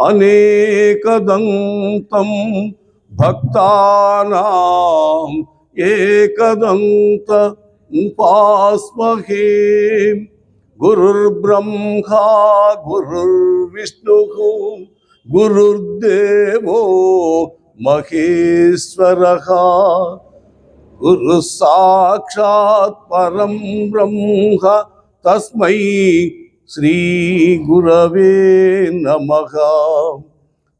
अनेक दंतम अनेकदन्तं एक दंत उपास्महे। गुरुर्ब्रह्मा, गुरुर्विष्णु, गुरुर्देव, महेश्वर। गुरु साक्षात् परम ब्रह्म, तस्मै బ్రహ్మ శ్రీ గురవే నమ.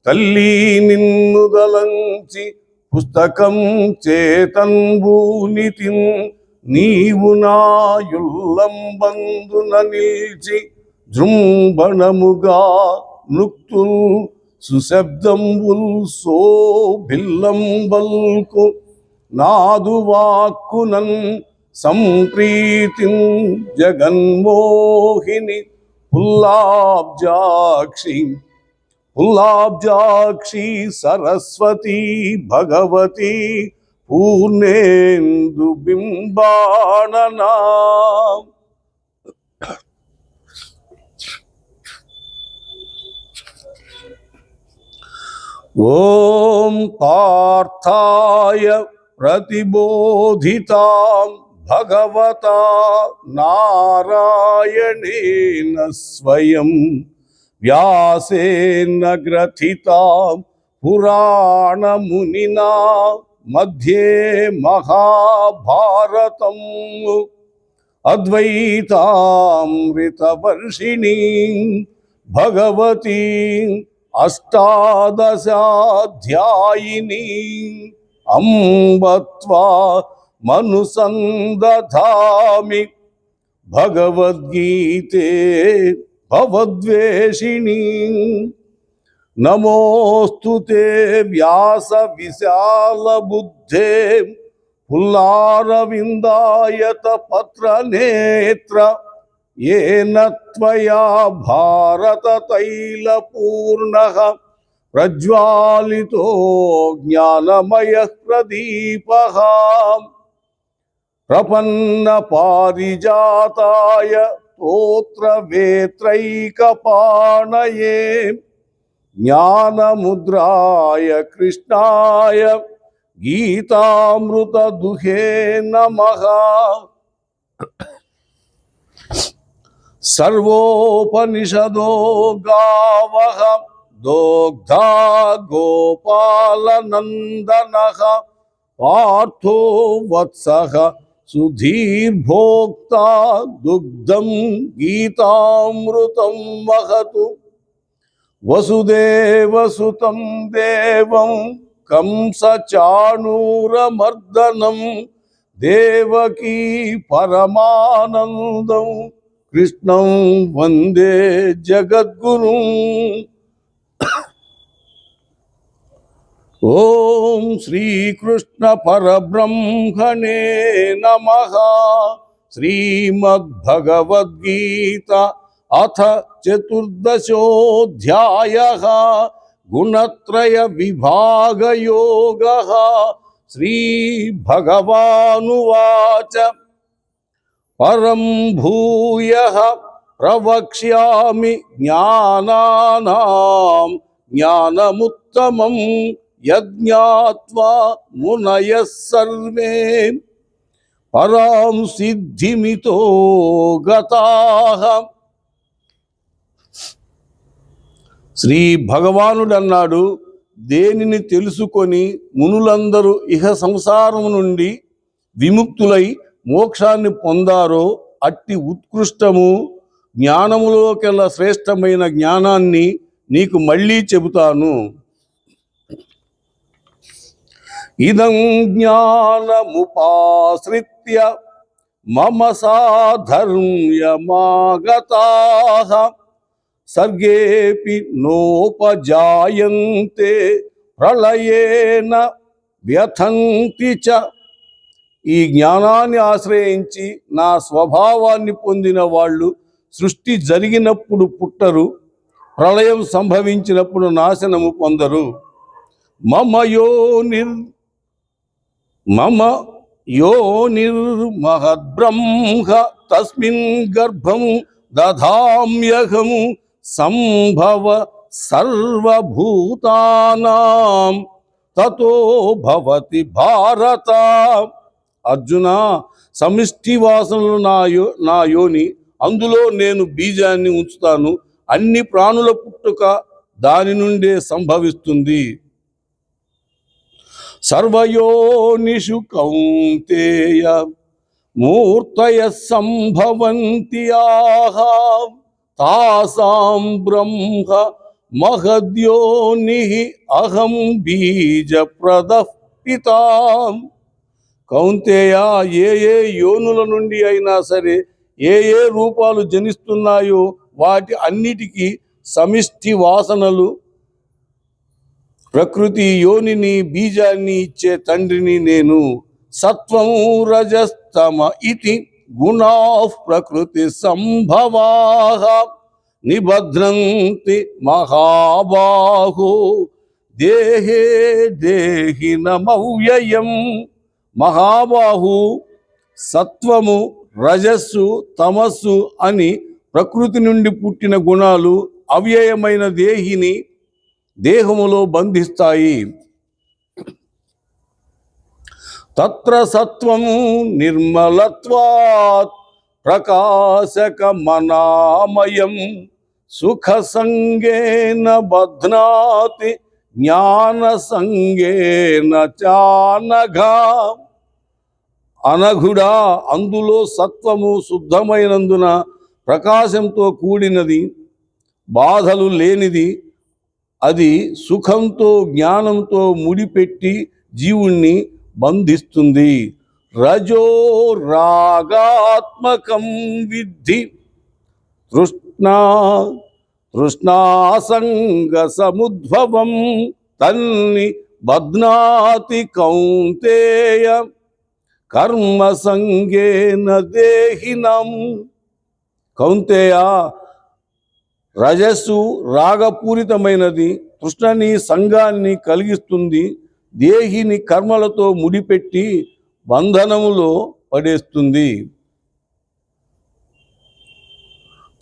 తల్లి నిన్ను దలంచి పుస్తకం చేతంబూనితి నీవు నాయుల్లంబందున నిలిచి జృంభణముగా నుక్తుల్ సుశబ్దంబుల్ శోభిల్లంబల్కు నాదు వాక్కునన్ సంప్రీతిం జగన్మోహిని फुल्लाब्जाक्षी फुल्लाब्जाक्षी सरस्वती भगवती पूर्णेन्दुबिम्बाणना ॐ पार्थाय प्रतिबोधिताम् భగవతా నారాయణేన స్వయం వ్యాసేన గ్రథితా పురాణమునినా మధ్యే మహాభారతం. అద్వైతామృతవర్షిణీ భగవతీ అష్టాదశాధ్యాయిని. అంబత్వా మనుసందధామి భగవద్గీతే భవద్వేషిణి నమోస్తు తే వ్యాస విశాల బుద్ధే పుల్లారవిందాయత పత్ర నేత్ర ఏన త్వయా భారత తైల పూర్ణ ప్రజ్వాలితో జ్ఞానమయ ప్రదీప प्रपन्न प्रपन्नपारिजाताय ज्ञान ज्ञानमुद्राय कृष्णाय गीतामृतदुहे नमः। सर्वोपनिषदो गावः दोग्धा गोपालनन्दनः पार्थो वत्सः సుధీర్భోక్త దుగ్ధం గీతామృతం వహతు. వసుదేవసుతం దేవం కంసచాణూరమర్దనం దేవకీ పరమానందం. కృష్ణం వందే జగద్గురు. ఓం శ్రీకృష్ణ పరబ్రహ్మణే నమ శ్రీమద్భగవద్గీత అథ చతుర్దశోధ్యాయ గుణత్రయ విభాగయోగ శ్రీభగవానువాచ పరం భూయ ప్రవక్ష్యామి జ్ఞానానాం జ్ఞానముత్తమం యజ్ఞాత్వా మునయ సర్వే పరాం సిద్ధిమితో గతాః. శ్రీ భగవానుడన్నాడు దేనిని తెలుసుకొని మునులందరూ ఇహ సంసారం నుండి విముక్తులై మోక్షాన్ని పొందారో అట్టి ఉత్కృష్టము జ్ఞానములోకెల్లా శ్రేష్టమైన జ్ఞానాన్ని నీకు మళ్ళీ చెబుతాను. ఇదం జ్ఞానముపాశ్రిత్య మమ సాధర్మ్యమాగతా. సర్గేపి నోపజాయంతే ప్రళయేన వ్యథంతి చ. ఈ జ్ఞానాన్ని ఆశ్రయించి నా స్వభావాన్ని పొందిన వాళ్ళు సృష్టి జరిగినప్పుడు పుట్టరు ప్రళయం సంభవించినప్పుడు నాశనము పొందరు. మమయో నిర్ మమ యోనిర్మహద్బ్రహ్మ తస్మిన్ గర్భం దధామ్యహం సంభవ సర్వభూతానాం తతో భవతి భారత. అర్జున సమిష్టి వాసనలు నా యో నా యోని అందులో నేను బీజాన్ని ఉంచుతాను. అన్ని ప్రాణుల పుట్టుక దాని నుండే సంభవిస్తుంది. సర్వయోనిషు కౌంతేయ మూర్తయ సంభవంతి ఆహా. తాసాం బ్రహ్మ మహద్యోని అహం బీజ పితాం. కౌంతేయ ఏ ఏ యోనుల నుండి అయినా సరే ఏ ఏ రూపాలు జనిస్తున్నాయో వాటి అన్నిటికీ సమిష్టి వాసనలు ప్రకృతి యోనిని బీజాన్ని ఇచ్చే తండ్రిని నేను సత్వము రజస్తమ ఇతి గుణా ప్రకృతి సంభవా నిబధ్రంతి మహాబాహో. దేహే దేహి నమవ్యయం మహాబాహు సత్వము రజస్సు తమస్సు అని ప్రకృతి నుండి పుట్టిన గుణాలు అవ్యయమైన దేహిని దేహములో బంధిస్తాయి. తత్ర సత్వము నిర్మలత్వాత్ ప్రకాశకమనామయం సుఖ సంగేన బధ్నాతి జ్ఞాన సంగేన చానఘా. అనఘుడా అందులో సత్వము శుద్ధమైనందున ప్రకాశంతో కూడినది బాధలు లేనిది అది సుఖంతో జ్ఞానంతో ముడిపెట్టి జీవుణ్ణి బంధిస్తుంది. రజో రాగాత్మకం విద్ధి. తృష్ణ తృష్ణాసంగ సముద్భవం తన్ని బధ్నాతి కౌంతేయ. కర్మ సంగేన దేహినం. కౌంతేయ రజస్సు రాగపూరితమైనది తృష్ణని సంఘాన్ని కలిగిస్తుంది దేహిని కర్మలతో ముడిపెట్టి బంధనములో పడేస్తుంది.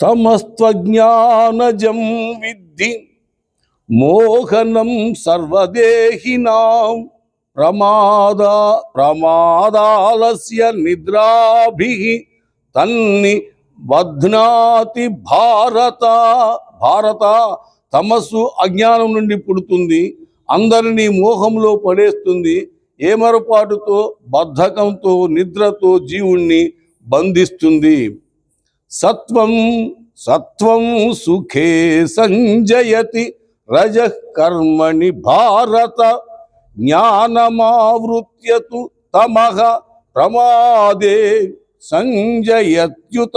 తమస్త్వజ్ఞానజం విద్ధి మోహనం సర్వదేహినాం ప్రమాద ప్రమాదాలస్య నిద్రాభి తన్ని బధ్నాతి భారత భారత తమస్సు అజ్ఞానం నుండి పుడుతుంది అందరినీ మోహంలో పడేస్తుంది ఏమరపాటుతో బద్ధకంతో నిద్రతో జీవుణ్ణి బంధిస్తుంది. సత్వం సత్వం సుఖే సంజయతి రజ కర్మణి భారత జ్ఞానమావృత్యతు తమహ ప్రమాదే. సంజయత్యుత.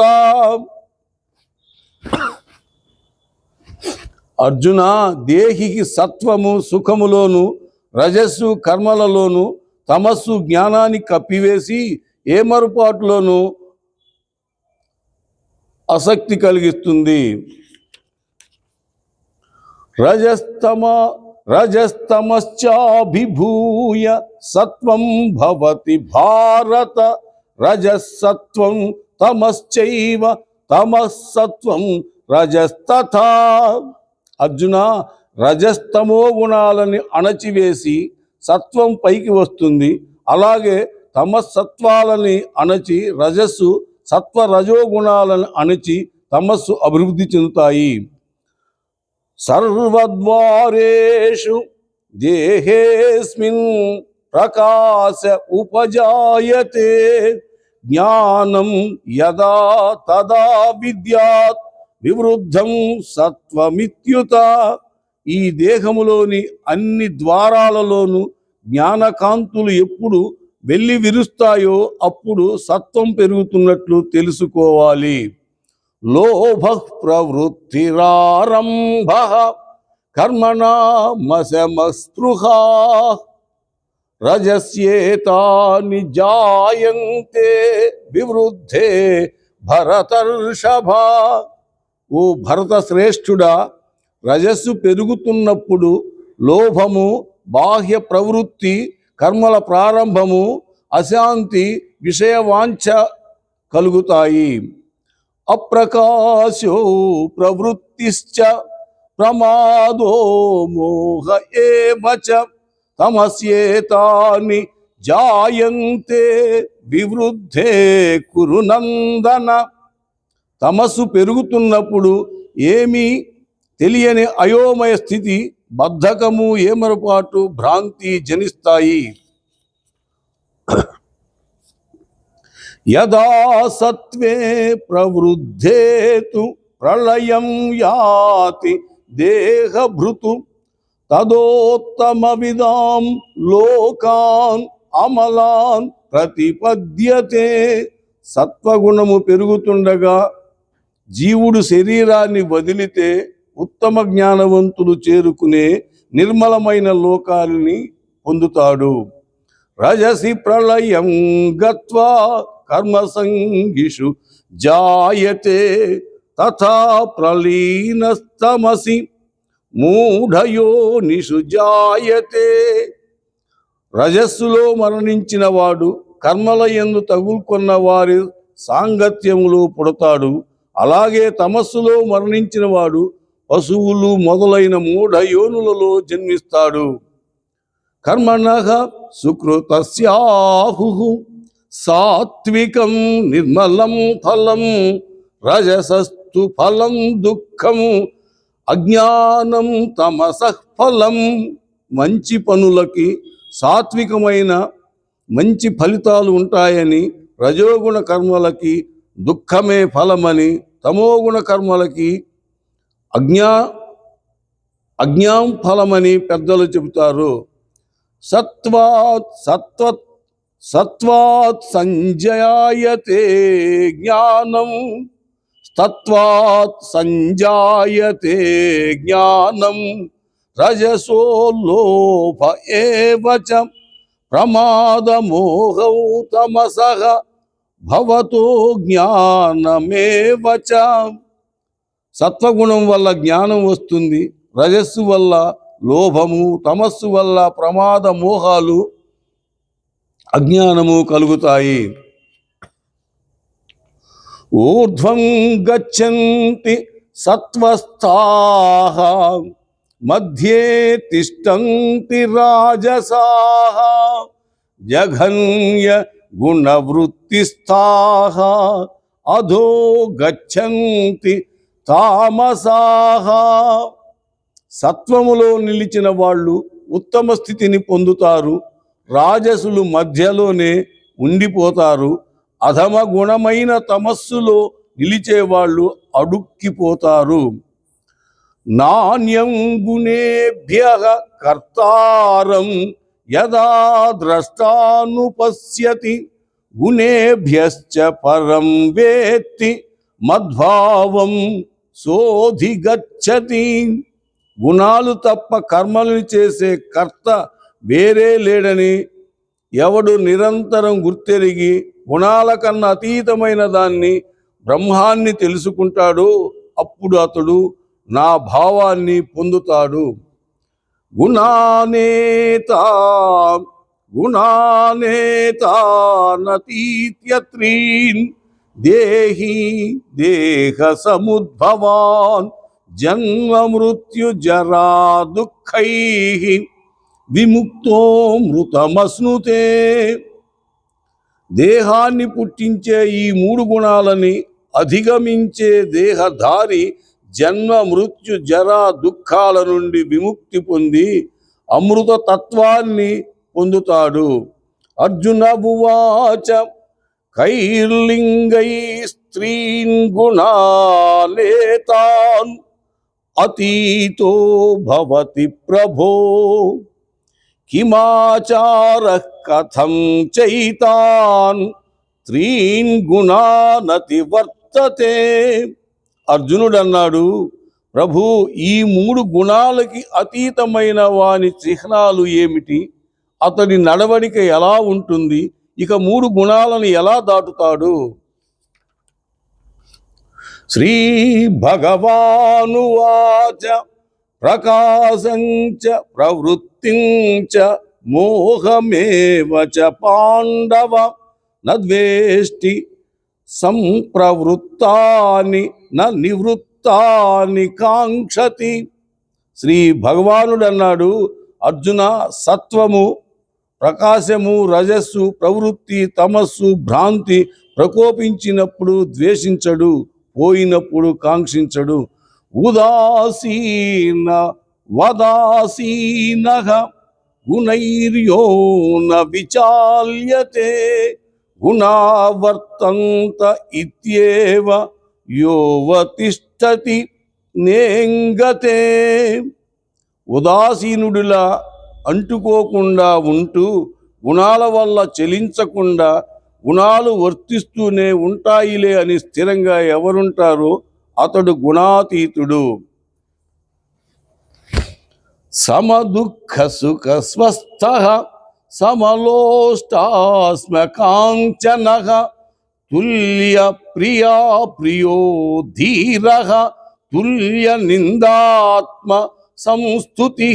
అర్జున దేహికి సత్వము సుఖములోను రజస్సు కర్మలలోను తమస్సు జ్ఞానాన్ని కప్పివేసి ఏమరుపాటులోను ఆసక్తి కలిగిస్తుంది. రజస్తమ రజస్తమశ్చాభిభూయ సత్వం భవతి భారత రజసత్వం తమశ్చైవ తమస్సత్వం రజస్తథా. అర్జున రజస్తమో గుణాలని అణచివేసి సత్వం పైకి వస్తుంది. అలాగే తమస్సత్వాలని అణచి రజస్సు సత్వ రజో అణచి తమస్సు అభివృద్ధి చెందుతాయి. సర్వద్వారేషు దేహేస్మిన్ ప్రకాశ ఉపజాయతే. జ్ఞానం యదా తదా విద్యాత్ వివృద్ధం సత్వమిత్యుత. ఈ దేహములోని అన్ని ద్వారాలలోనూ జ్ఞానకాంతులు ఎప్పుడు వెళ్ళి విరుస్తాయో అప్పుడు సత్వం పెరుగుతున్నట్లు తెలుసుకోవాలి. లోభ ప్రవృత్తిరారంభ కర్మణామశమస్పృహా రజస్యేతాని జాయంతే వివృద్ధే భరతర్షభ. ఓ భరత శ్రేష్ఠుడా రజస్సు పెరుగుతున్నప్పుడు లోభము బాహ్య ప్రవృత్తి కర్మల ప్రారంభము అశాంతి విషయవాంఛ కలుగుతాయి. అప్రకాశో ప్రవృత్తిశ్చ ప్రమాదో మోహ ఏవచ తమస్యేతాని జాయంతే వివృద్ధే కురునందన. తమస్సు పెరుగుతున్నప్పుడు ఏమీ తెలియని అయోమయ స్థితి బద్ధకము ఏమరపాటు భ్రాంతి జనిస్తాయి. యదా సత్వే ప్రవృద్ధేతు ప్రళయం యాతి దేహభృతు తదోత్తమవిదాం లోకాన్ అమలాన్ ప్రతిపద్యతే. సత్వగుణము పెరుగుతుండగా జీవుడు శరీరాన్ని వదిలితే ఉత్తమ జ్ఞానవంతులు చేరుకునే నిర్మలమైన లోకాలని పొందుతాడు. రజసి ప్రళయం గత్వా కర్మసంగిషు జాయతే తథా ప్రలీనస్తమసి. మూఢయో నిసుజాయతే. రజస్సులో మరణించిన వాడు కర్మల ఎందు తగులుకున్న వారి సాంగత్యములో పుడతాడు. అలాగే తమస్సులో మరణించిన వాడు పశువులు మొదలైన మూఢ యోనులలో జన్మిస్తాడు. కర్మణ సుకృత్యాహు సాత్వికం నిర్మలం ఫలం రజసస్తు ఫలం దుఃఖము అజ్ఞానం తమసఫలం మంచి పనులకి సాత్వికమైన మంచి ఫలితాలు ఉంటాయని రజోగుణ కర్మలకి దుఃఖమే ఫలమని తమోగుణ కర్మలకి అజ్ఞా అజ్ఞాం ఫలమని పెద్దలు చెబుతారు. సత్వాత్ సత్వ సత్వాత్ సంజయాయతే జ్ఞానం. తత్వాత్ సంజాయతే జ్ఞానం రజసో ఏవచ ప్రమాదమోహౌ తమసః భవతో జ్ఞానమేవచ. సత్వగుణం వల్ల జ్ఞానం వస్తుంది రజస్సు వల్ల లోభము తమస్సు వల్ల ప్రమాద మోహాలు అజ్ఞానము కలుగుతాయి. ఊర్ధ్వం గచ్చంతి సత్వస్థాః. మధ్యే తిష్టంతి రాజసాః. జఘన్య గుణవృత్తిస్థాః. అధో గచ్చంతి తామసాః. సత్వములో నిలిచిన వాళ్ళు ఉత్తమ స్థితిని పొందుతారు. రాజసులు మధ్యలోనే ఉండిపోతారు. అధమ గుణమైన తమస్సులో నిలిచేవాళ్ళు అడుక్కిపోతారు. నాణ్యం గుణేభ్య కర్తారం యదా ద్రష్టానుపశ్యతి గుణేభ్యశ్చ పరం వేత్తి మద్భావం శోధిగచ్చతి గుణాలు తప్ప కర్మలను చేసే కర్త వేరే లేడని ఎవడు నిరంతరం గుర్తెరిగి గుణాల కన్నా అతీతమైన దాన్ని బ్రహ్మాన్ని తెలుసుకుంటాడో అప్పుడు అతడు నా భావాన్ని పొందుతాడు. గుణానేత గుణానేతానతీత్యత్రీన్ దేహి దేహ సముద్భవాన్ జన్మ మృత్యు జరా దుఃఖై విముక్తో మృతమస్నుతే దేహాన్ని పుట్టించే ఈ మూడు గుణాలని అధిగమించే దేహధారి జన్మ మృత్యు జర దుఃఖాల నుండి విముక్తి పొంది అమృత తత్వాన్ని పొందుతాడు. అర్జున భువాచ కైర్లింగై స్త్రీన్ గుణాలేతాన్ అతీతో భవతి ప్రభో. కిమాచార కథం చైతాన్ త్రీన్ గుణానతి వర్తతే. అర్జునుడు అన్నాడు ప్రభు ఈ మూడు గుణాలకి అతీతమైన వాని చిహ్నాలు ఏమిటి? అతడి నడవడిక ఎలా ఉంటుంది? ఇక మూడు గుణాలను ఎలా దాటుతాడు? శ్రీ భగవానువాచ ప్రకాశంచ ప్రవృత్తించ మోహమేవ చ పాండవ నద్వేష్టి సంప్రవృత్తాని న నివృత్తాని కాంక్షతి. శ్రీ భగవానుడు అన్నాడు అర్జున సత్వము ప్రకాశము రజస్సు ప్రవృత్తి తమస్సు భ్రాంతి ప్రకోపించినప్పుడు ద్వేషించడు పోయినప్పుడు కాంక్షించడు. ఉదాసీన వదాసీన గుణైర్యో న విచాల్యతే గుణావర్తంత ఇత్యేవ యోవతిష్టతి నేంగతే ఉదాసీనుడిలా అంటుకోకుండా ఉంటూ గుణాల వల్ల చెలించకుండా గుణాలు వర్తిస్తూనే ఉంటాయిలే అని స్థిరంగా ఎవరుంటారో అతడు గుణాతీతుడు. సమదుఃఖ సుఖ స్వస్థ సమలోష్టాస్మ కాంచన తుల్య ప్రియా ప్రియో ధీర తుల్య నిందాత్మ సంస్థుతి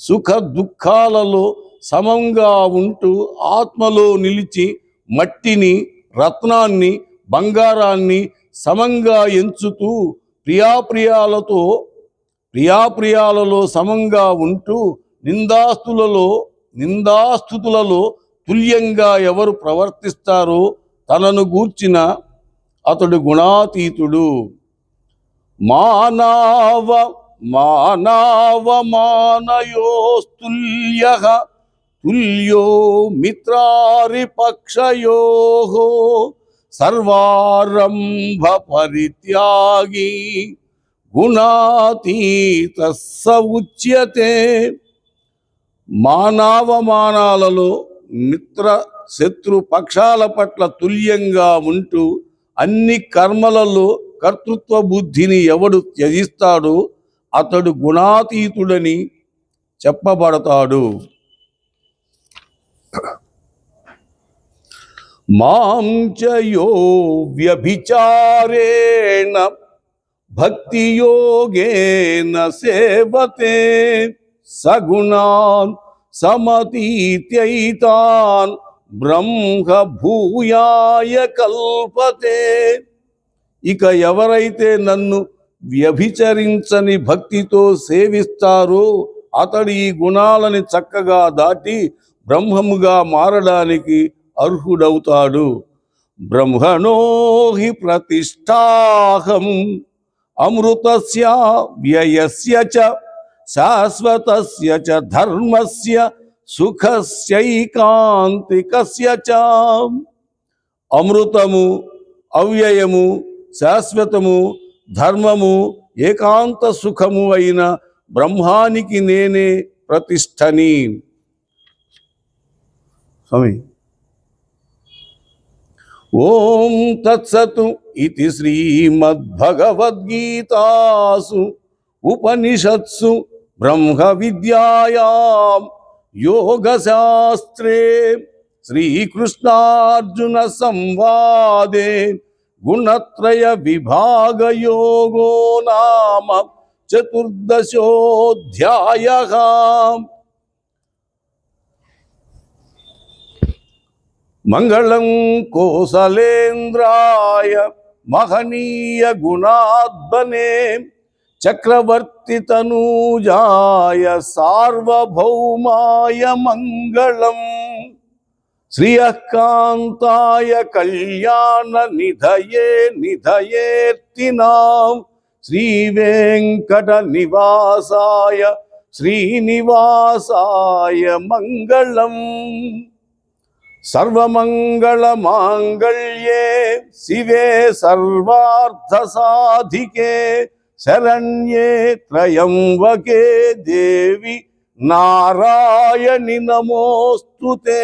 సుఖ దుఃఖాలలో సమంగా ఉంటూ ఆత్మలో నిలిచి మట్టిని రత్నాన్ని బంగారాన్ని సమంగా ఎంచుతూ ప్రియాప్రియాలతో ప్రియాప్రియాలలో సమంగా ఉంటూ నిందాస్తులలో నిందాస్తుతులలో తుల్యంగా ఎవరు ప్రవర్తిస్తారో తనను గూర్చిన అతడు గుణాతీతుడు. మానవ మానవ మానయోస్తుల్య తుల్యో మిత్రారిపక్షయో సర్వారంభ పరిత్యాగి గుణాతీత స ఉచ్యతే మానవమానాలలో మిత్ర శత్రు పక్షాల పట్ల తుల్యంగా ఉంటూ అన్ని కర్మలలో కర్తృత్వ బుద్ధిని ఎవడు త్యజిస్తాడో అతడు గుణాతీతుడని చెప్పబడతాడు. మాం చయో వ్యభిచారేణ భక్తియోగేన సేవతే సగుణాన్ సమతీత్యైతాన్ బ్రహ్మ భూయాయ కల్పతే. ఇక ఎవరైతే నన్ను వ్యభిచరించని భక్తితో సేవిస్తారో అతడు ఈ గుణాలని చక్కగా దాటి బ్రహ్మముగా మారడానికి అర్హుడవుతాడు. బ్రహ్మణోహి ప్రతిష్టాహం. అమృతస్య వ్యయస్య చ శాశ్వతస్య చ ధర్మస్య సుఖస్యైకాంతికస్య చ. అమృతము అవ్యయము శాశ్వతము ధర్మము ఏకాంత సుఖము అయిన బ్రహ్మానికి నేనే ప్రతిష్టని. స్వామి ఓం తత్సతు ఇది శ్రీమద్భగవద్గీతాసు ఉపనిషత్సు బ్రహ్మ విద్యాయాం యోగశాస్త్రే శ్రీకృష్ణార్జున సంవాదే గుణత్రయ విభాగ యోగో నామ చతుర్దశోధ్యాయ మంగళం కోసలేంద్రాయ మహనీయ గుణాత్మనే చక్రవర్తి తనూజాయ సార్వభౌమాయ మంగళం. శ్రియకాంతాయ కళ్యాణ నిధయే నిధయేర్తినాం శ్రీవేంకట నివాసాయ శ్రీనివాసాయ మంగళం. சர்வமங்கள மாங்கல்யே சிவே சர்வார்த்த சாதிகே சரண்யே திரயம்பகே தேவி நாராயணி நமோஸ்துதே.